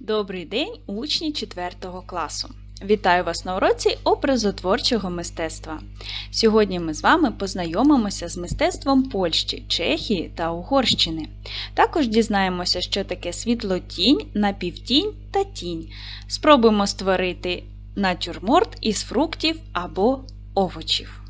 Добрий день, учні 4 класу! Вітаю вас на уроці образотворчого мистецтва. Сьогодні ми з вами познайомимося з мистецтвом Польщі, Чехії та Угорщини. Також дізнаємося, що таке світлотінь, напівтінь та тінь. Спробуємо створити натюрморт із фруктів або овочів.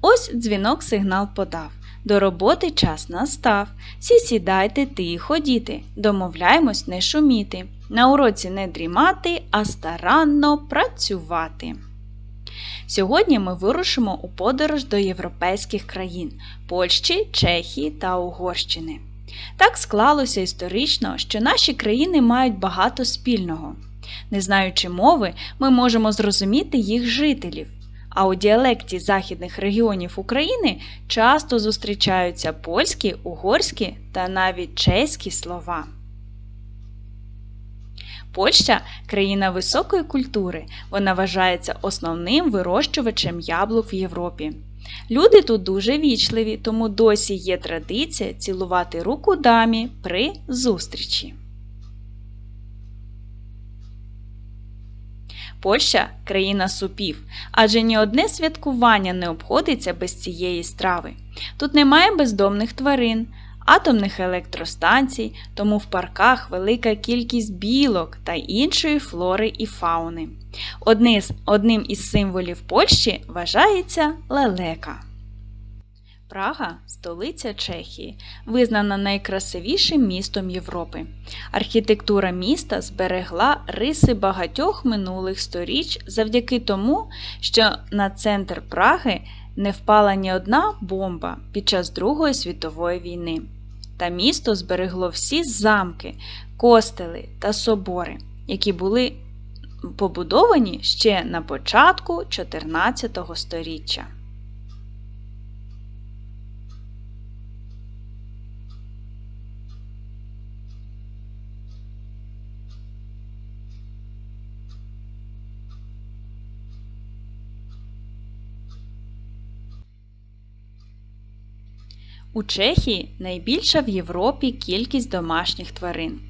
Ось дзвінок сигнал подав. До роботи час настав. Всі сідайте тихо, діти, домовляємось не шуміти. На уроці не дрімати, а старанно працювати. Сьогодні ми вирушимо у подорож до європейських країн Польщі, Чехії та Угорщини. Так склалося історично, що наші країни мають багато спільного. Не знаючи мови, ми можемо зрозуміти їх жителів. А у діалекті західних регіонів України часто зустрічаються польські, угорські та навіть чеські слова. Польща країна високої культури. Вона вважається основним вирощувачем яблук в Європі. Люди тут дуже вічливі, тому досі є традиція цілувати руку дамі при зустрічі. Польща країна супів, адже ні одне святкування не обходиться без цієї страви. Тут немає бездомних тварин, атомних електростанцій, тому в парках велика кількість білок та іншої флори і фауни. Одним із символів Польщі вважається лелека. Прага столиця Чехії, визнана найкрасивішим містом Європи. Архітектура міста зберегла риси багатьох минулих сторіч завдяки тому, що на центр Праги не впала ні одна бомба під час Другої світової війни. Та місто зберегло всі замки, костели та собори, які були побудовані ще на початку 14 століття. У Чехії найбільша в Європі кількість домашніх тварин.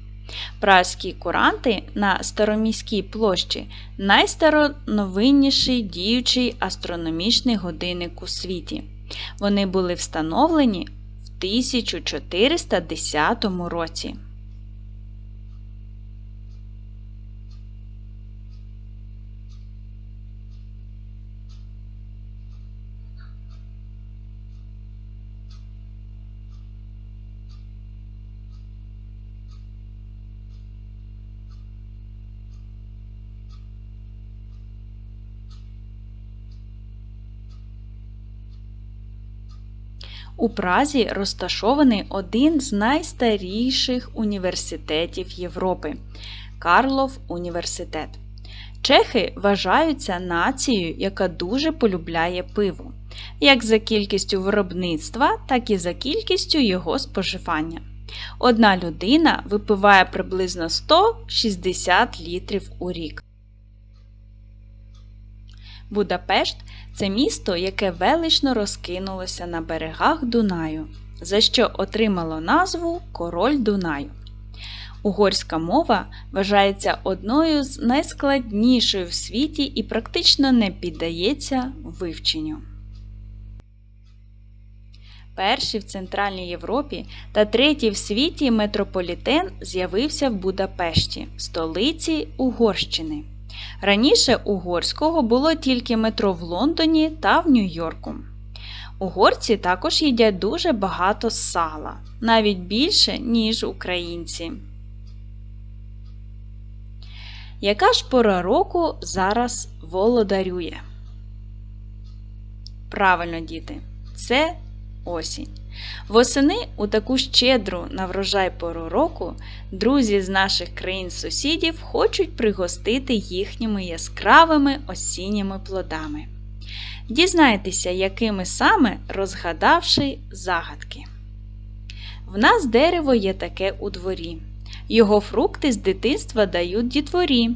Празькі куранти на Староміській площі найстароновинніший діючий астрономічний годинник у світі. Вони були встановлені в 1410 році. У Празі розташований один з найстаріших університетів Європи Карлов університет. Чехи вважаються нацією, яка дуже полюбляє пиво, як за кількістю виробництва, так і за кількістю його споживання. Одна людина випиває приблизно 160 літрів у рік. Будапешт це місто, яке велично розкинулося на берегах Дунаю, за що отримало назву Король Дунаю. Угорська мова вважається одною з найскладнішою в світі і практично не піддається вивченню. Перший в Центральній Європі та третій в світі метрополітен з'явився в Будапешті, столиці Угорщини. Раніше угорського було тільки метро в Лондоні та в Нью-Йорку. Угорці також їдять дуже багато сала, навіть більше, ніж українці. Яка ж пора року зараз володарює? Правильно, діти, це осінь. Восени у таку щедру на врожай пору року друзі з наших країн-сусідів хочуть пригостити їхніми яскравими осінніми плодами. Дізнайтеся, якими саме розгадавши загадки. В нас дерево є таке у дворі. Його фрукти з дитинства дають дітворі.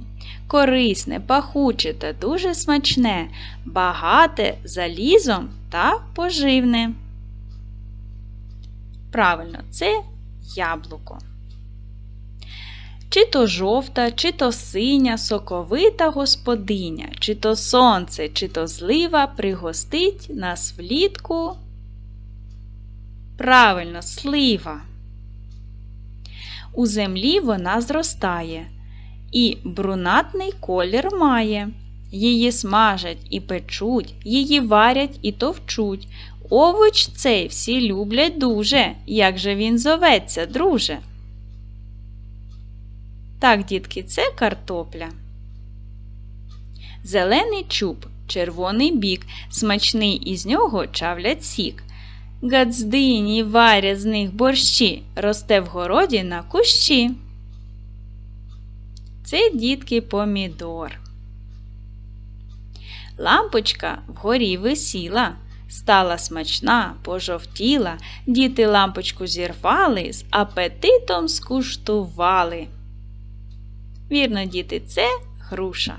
Корисне, пахуче та дуже смачне, багате залізом та поживне. Правильно, це яблуко. чи то жовта, чи то синя, соковита господиня, чи то сонце, чи то злива пригостить нас влітку. Правильно, слива. У землі вона зростає і брунатний колір має. Її смажать і печуть, її варять і товчуть. Овоч цей всі люблять дуже, як же він зоветься, друже. Так, дітки, це картопля. Зелений чуб, червоний бік, смачний із нього чавлять сік. Гадздині варять з них борщі, росте в городі на кущі. Це дітки помідор. Лампочка вгорі висіла, стала смачна, пожовтіла, діти лампочку зірвали, з апетитом скуштували. Вірно, діти, це груша.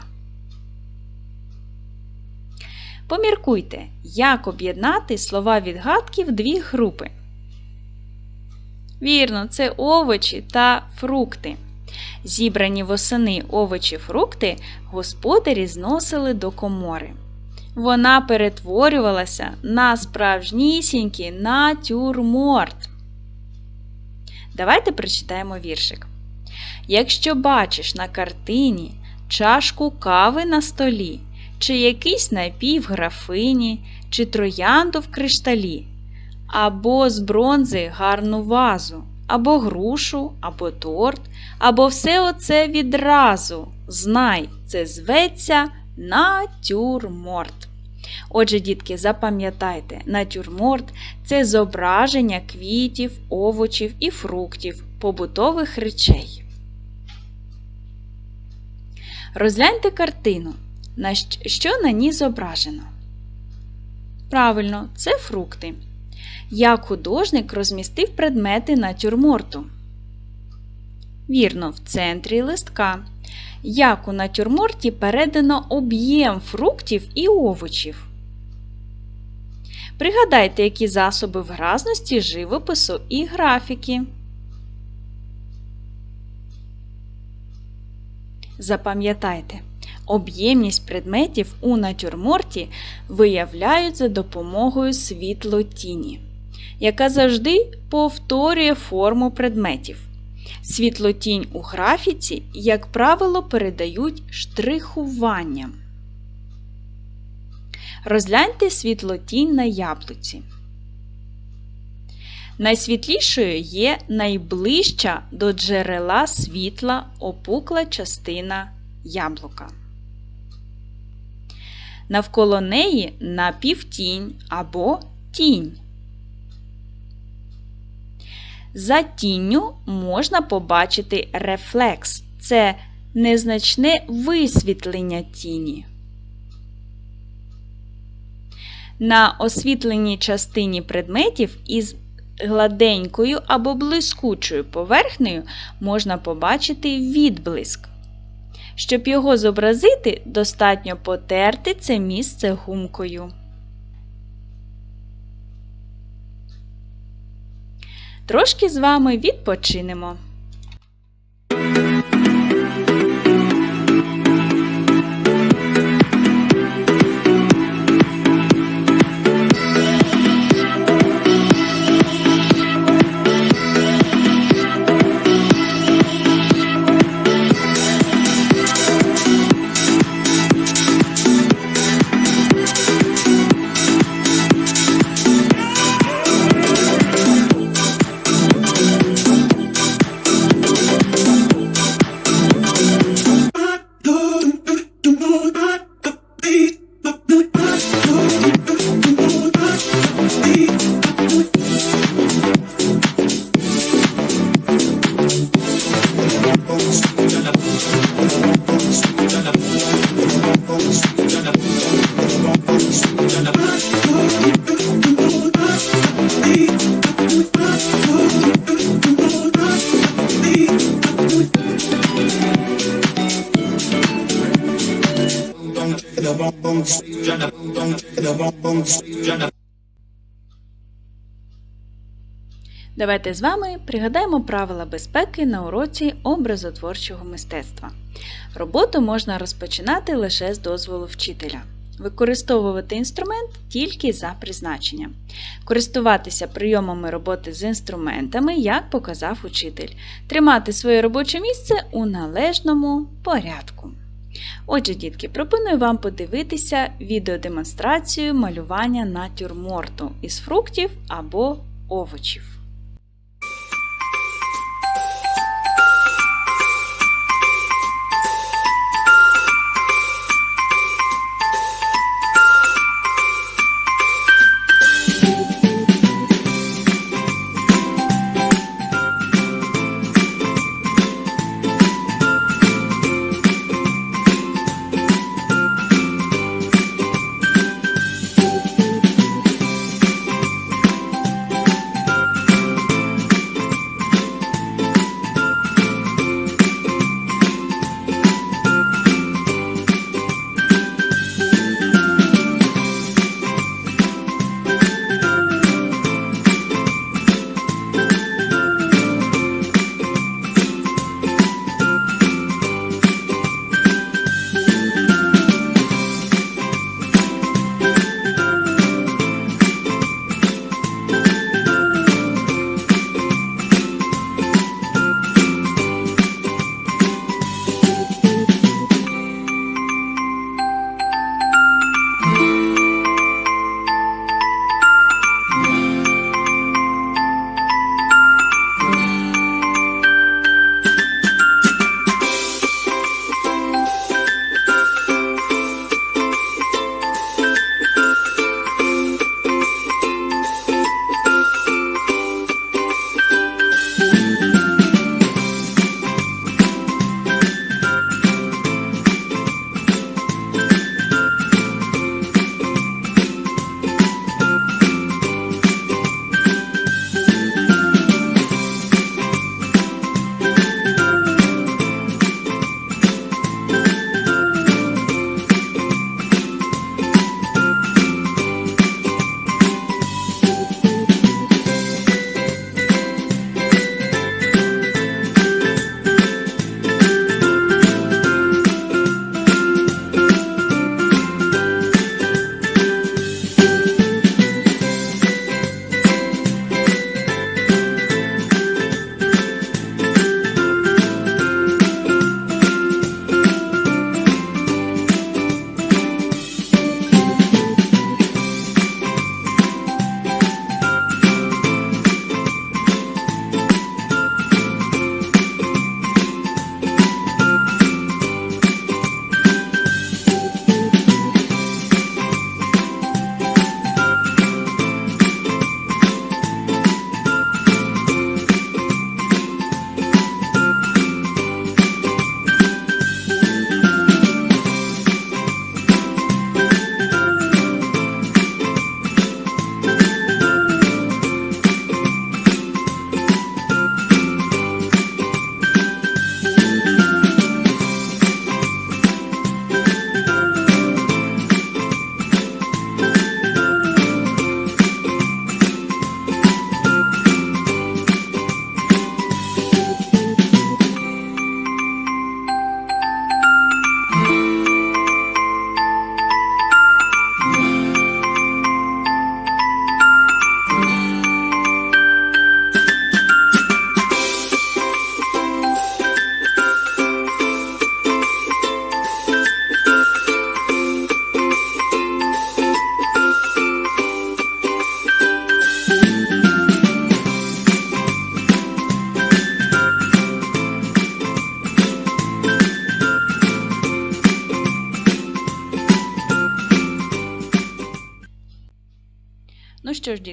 Поміркуйте, як об'єднати слова відгадки в дві групи. Вірно, це овочі та фрукти. Зібрані восени овочі фрукти господарі зносили до комори. Вона перетворювалася на справжнісінький натюрморт. Давайте прочитаємо віршик. Якщо бачиш на картині чашку кави на столі, чи якийсь напій в графині, чи троянду в кришталі, або з бронзи гарну вазу, або грушу, або торт, або все оце відразу. Знай, це зветься натюрморт. Отже, дітки, запам'ятайте, натюрморт це зображення квітів, овочів і фруктів, побутових речей. Розгляньте картину. На що на ній зображено? Правильно, це фрукти. Як художник розмістив предмети натюрморту? Вірно, в центрі листка. Як у натюрморті передано об'єм фруктів і овочів. Пригадайте, які засоби вразності живопису і графіки. Запам'ятайте, об'ємність предметів у натюрморті виявляють за допомогою світлотіні, яка завжди повторює форму предметів. Світлотінь у графіці, як правило, передають штрихуванням. Розгляньте світлотінь на яблуці. Найсвітлішою є найближча до джерела світла опукла частина яблука. Навколо неї напівтінь або тінь. За тінню можна побачити рефлекс це незначне висвітлення тіні. На освітленій частині предметів із гладенькою або блискучою поверхнею можна побачити відблиск. Щоб його зобразити, достатньо потерти це місце гумкою. Трошки з вами відпочинемо. Давайте з вами пригадаємо правила безпеки на уроці образотворчого мистецтва. Роботу можна розпочинати лише з дозволу вчителя. Використовувати інструмент тільки за призначенням. Користуватися прийомами роботи з інструментами, як показав учитель. Тримати своє робоче місце у належному порядку. Отже, дітки, пропоную вам подивитися відеодемонстрацію малювання натюрморту із фруктів або овочів.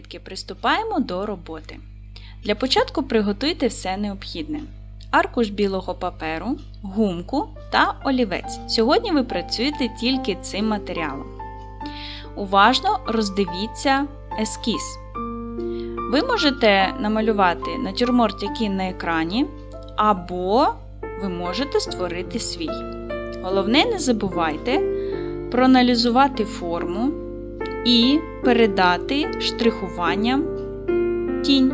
Дітки, приступаємо до роботи. Для початку приготуйте все необхідне: аркуш білого паперу, гумку та олівець. Сьогодні ви працюєте тільки цим матеріалом. Уважно роздивіться ескіз. Ви можете намалювати натюрморт, який на екрані, або ви можете створити свій. Головне, не забувайте проаналізувати форму і передати штрихуванням тінь.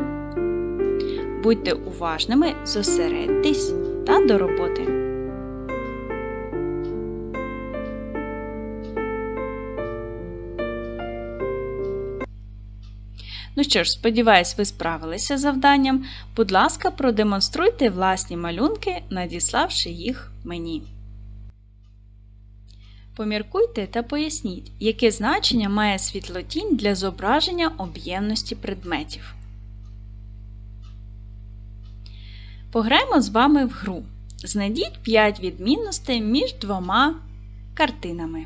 Будьте уважними, зосередьтесь та до роботи. Ну що ж, сподіваюсь, ви справилися з завданням. Будь ласка, продемонструйте власні малюнки, надіславши їх мені. Поміркуйте та поясніть, яке значення має світлотінь для зображення об'ємності предметів. Пограємо з вами в гру. Знайдіть 5 відмінностей між двома картинами.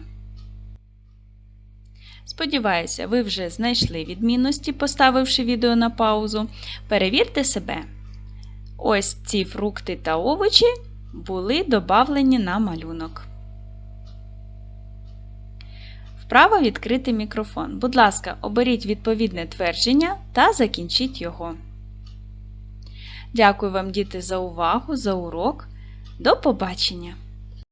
Сподіваюся, ви вже знайшли відмінності, поставивши відео на паузу. Перевірте себе. Ось ці фрукти та овочі були додавлені на малюнок. Вправо відкрити мікрофон. Будь ласка, оберіть відповідне твердження та закінчіть його. Дякую вам, діти, за увагу, за урок. До побачення!